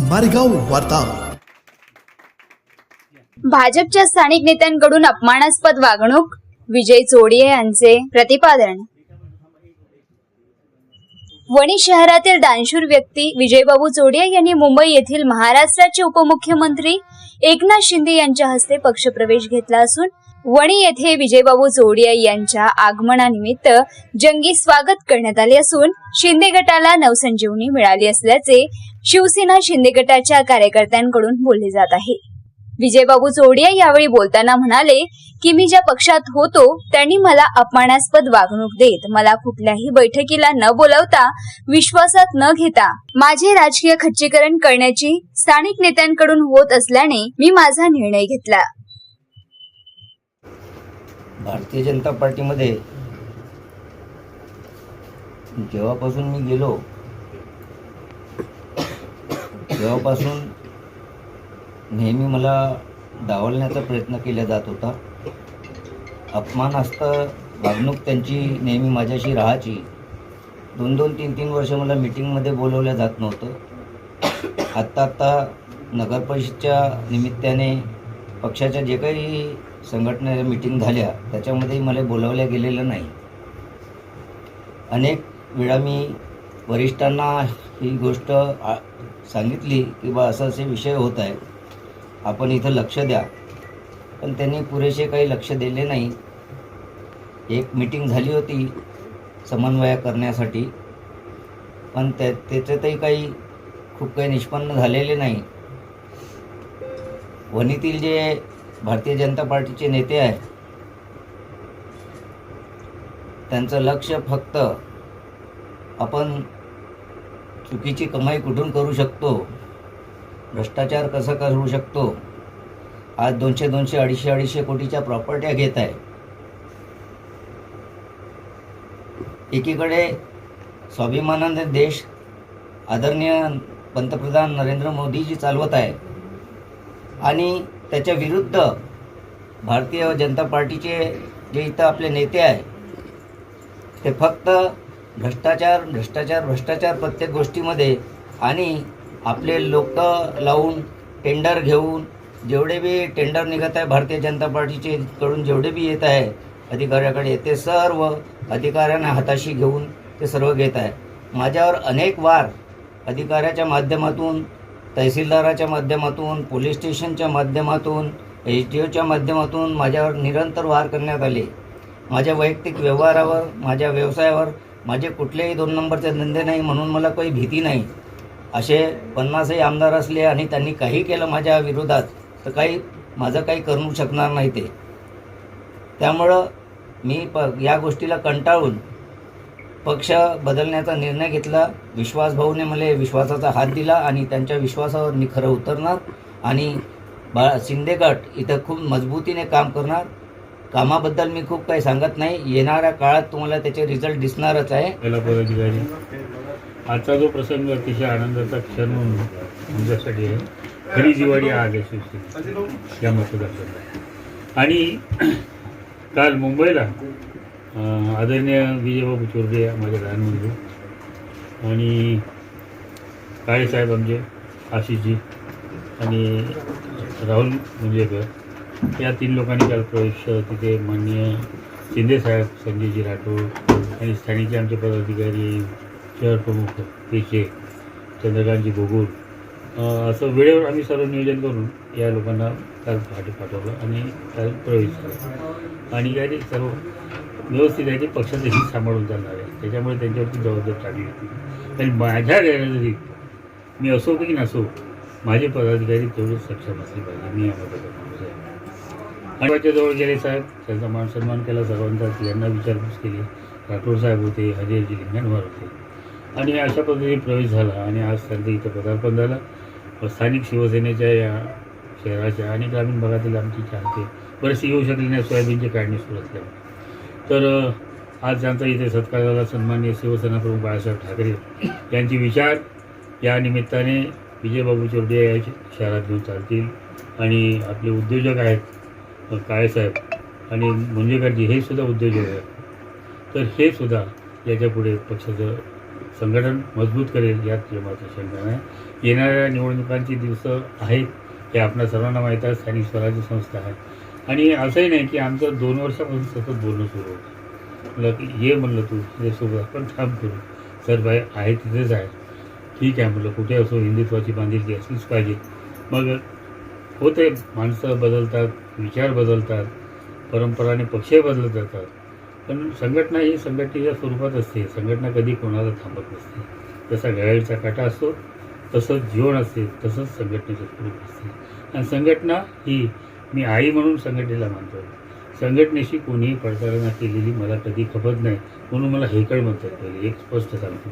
मारेगाव वार्ता. भाजपच्या स्थानिक नेत्यांकडून अपमानास्पद वागणूक विजय चोडिये यांचे प्रतिपादन. वणी शहरातील दानशूर व्यक्ती विजयबाबू चोडिये यांनी मुंबई येथील महाराष्ट्राचे उपमुख्यमंत्री एकनाथ शिंदे यांच्या हस्ते पक्षप्रवेश घेतला असून वणी येथे विजयबाबू जोडिया यांच्या आगमनानिमित्त जंगी स्वागत करण्यात आले असून शिंदे गटाला नवसंजीवनी मिळाली असल्याचे शिवसेना शिंदे गटाच्या कार्यकर्त्यांकडून बोलले जात आहे. विजयबाबू जोडिया यावेळी बोलताना म्हणाले की मी ज्या पक्षात होतो त्यांनी मला अपमानास्पद वागणूक देत मला कुठल्याही बैठकीला न बोलवता विश्वासात न घेता माझे राजकीय खच्चीकरण करण्याची स्थानिक नेत्यांकडून होत असल्याने मी माझा निर्णय घेतला. भारतीय जनता पार्टीमध्ये जेव्हापासून मी गेलो तेव्हापासून नेहमी मला डावलण्याचा प्रयत्न केला जात होता. अपमानास्त वागणूक त्यांची नेहमी माझ्याशी राहायची. दोन दोन तीन तीन वर्ष मला मिटिंगमध्ये बोलवलं जात नव्हतं. आत्ता आत्ता नगरपरिषदच्या निमित्ताने पक्षाच्या जे काही संघटना मिटिंग झाल्या त्याच्यामध्येही मला बोलावल्या गेलेलं नाही. अनेक वेळा मी वरिष्ठांना ही गोष्ट आ- सांगितली की बा असं असे विषय होत आहे आपण इथं लक्ष द्या. पण त्यांनी पुरेसे काही लक्ष दिले नाही. एक मिटिंग झाली होती समन्वय करण्यासाठी. पण त्या त्याच्यातही काही खूप काही निष्पन्न झालेले नाही. वणीतील जे भारतीय जनता पार्टीचे नेते आहेत त्यांचं लक्ष फक्त आपण चुकीची कमाई कुठून करू शकतो? भ्रष्टाचार कसं करू शकतो? आज दोनशे दोनशे अडीचशे अडीचशे कोटीच्या प्रॉपर्ट्या घेत आहे. एकीकडे स्वाभिमानाने देश आदरणीय पंतप्रधान नरेंद्र मोदीजी चालवत आहे आणि त्याच्या विरुद्ध भारतीय जनता पार्टीचे जे इथं आपले नेते आहे ते फक्त भ्रष्टाचार भ्रष्टाचार भ्रष्टाचार प्रत्येक गोष्टीमध्ये आणि आपले लोक लावून टेंडर घेऊन जेवढे बी टेंडर निघत आहे भारतीय जनता पार्टीचे कडून जेवढे बी येत आहे अधिकाऱ्याकडे ते सर्व अधिकाऱ्यांना हाताशी घेऊन ते सर्व घेत आहे. माझ्यावर अनेक वार अधिकाऱ्याच्या माध्यमातून तहसीलदाराच्या माध्यमातून पोलीस स्टेशनच्या माध्यमातून एच डी ओच्या माध्यमातून माझ्यावर निरंतर वार करण्यात आले. माझ्या वैयक्तिक व्यवहारावर माझ्या व्यवसायावर माझे कुठलेही दोन नंबरचे धंदे नाही म्हणून मला काही भीती नाही. असे पन्नासही आमदार असले आणि त्यांनी काही केलं माझ्या विरोधात तर काही माझं काही करू शकणार नाही ते. त्यामुळं मी प या गोष्टीला कंटाळून पक्ष बदलण्याचा निर्णय घेतला. विश्वासभाऊने मला विश्वासाचा हात दिला आणि त्यांच्या विश्वासावर मी खरं उतरणार आणि बा शिंदे गट इथं खूप मजबूतीने काम करणार. कामाबद्दल मी खूप काही सांगत नाही. येणाऱ्या काळात तुम्हाला त्याचे रिझल्ट दिसणारच आहे. आजचा जो प्रसंग अतिशय आनंदाचा क्षण म्हणून तुमच्यासाठी आहे. खरी दिवाळी आज या मतदारसंघात. आणि काल मुंबईला आदरणीय विजयबाबू चोरडे माझे लहान आणि काळेसाहेब आमचे आशिषजी आणि राहुल मुंजेकर या तीन लोकांनी काल प्रवेश तिथे माननीय शिंदेसाहेब संजयजी राठोड आणि स्थानिक आमचे पदाधिकारी शहर प्रमुख पेशे चंद्रकांतजी गोगोल असं वेळेवर आम्ही सर्व नियोजन करून या लोकांना काल पहाटे पाठवलं आणि काल प्रवेश केला. आणि काही सर्व व्यवस्थित आहे ते पक्षाचं हित सांभाळून जाणार आहे. त्याच्यामुळे त्यांच्यावरती जबाबदारी टाकली होती. आणि माझ्या गैरहजेरीत मी असो की नसो माझे पदाधिकारी तेवढंच सक्षम असले पाहिजे. मी यामध्ये माणूस आहे. आणि जवळ गेले साहेब. त्यांचा मान सन्मान केला. सर्वांचा यांना विचारपूस केली. राठोड साहेब होते हरिहरजी लिंगणवार होते. आणि अशा पद्धतीने प्रवेश झाला आणि आज त्यांचं इथं पदार्पण झालं. स्थानिक शिवसेनेच्या या शहराच्या आणि ग्रामीण भागातील आमची चाहते बरेचसे येऊ शकले नाही. सोयाबीनची काढणी सुरू असल्यामुळे. तर आज त्यांचा इथे सत्कार झाला सन्मान्य शिवसेना प्रमुख बाळासाहेब ठाकरे यांचे विचार. या निमित्ताने विजयबाबू चोरडे या शहरात घेऊन चालतील. आणि आपले उद्योजक आहेत काळेसाहेब आणि मुंजेकरजी हे सुद्धा उद्योजक आहेत. तर हे सुद्धा याच्यापुढे पक्षाचं संघटन मजबूत करेल यात मात्र शंका नाही. येणाऱ्या निवडणुकांची दिवसं आहेत हे आपल्या सर्वांना माहीत आहे. स्थानिक स्वराज्य संस्था आहे. आणि असंही नाही की आमचं दोन वर्षापासून सतत बोलणं सुरू होतं. म्हटलं की ये म्हणलं तू तुझ्यासोबत आपण काम करू. सर बाई आहे तिथेच आहे. ठीक आहे म्हटलं कुठे असो हिंदुत्वाची बांधिलकी असलीच पाहिजे. मग होते माणसं बदलतात विचार बदलतात परंपराने आणि पक्षही बदलत जातात. पण संघटना ही संघटनेच्या स्वरूपात असते. संघटना कधी कोणाला थांबत नसते. जसा घड्याळीचा काटा असतो तसंच जीवन असते तसंच संघटनेचं स्वरूप असते. आणि संघटना ही मी आई म्हणून संघटनेला मानतो. संघटनेशी कोणीही पडताळणा केलेली मला कधी खपत नाही म्हणून मला हेकड म्हणतात पहिले एक स्पष्ट सांगतो.